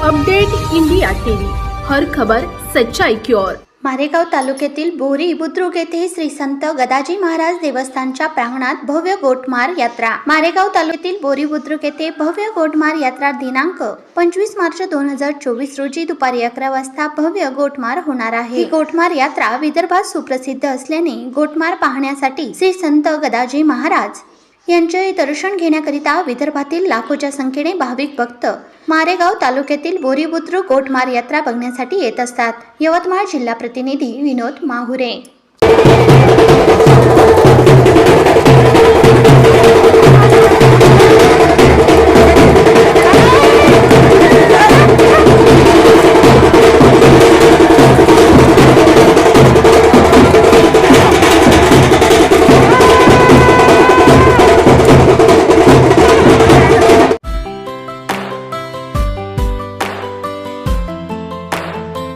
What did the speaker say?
Update India TV. हर खबर सच्चाई की ओर. मारेगाव तालुक्यातील बोरी बुद्रुक येथे श्री संत गदाजी महाराज देवस्थानच्या प्रांगणात भव्य गोटमार यात्रा. मारेगाव तालुक्यातील बोरी बुद्रुक येथे भव्य गोटमार यात्रा दिनांक पंचवीस मार्च दोन हजार चोवीस रोजी दुपारी अकरा वाजता भव्य गोटमार होणार आहे. ही गोटमार यात्रा विदर्भात सुप्रसिद्ध असल्याने गोटमार पाहण्यासाठी श्री संत गदाजी महाराज यांचे दर्शन घेण्याकरिता विदर्भातील लाखोच्या संख्येने भाविक भक्त मारेगाव तालुक्यातील बोरीबुद्रुक गोटमार यात्रा बघण्यासाठी येत असतात. यवतमाळ जिल्हा प्रतिनिधी विनोद माहुरे.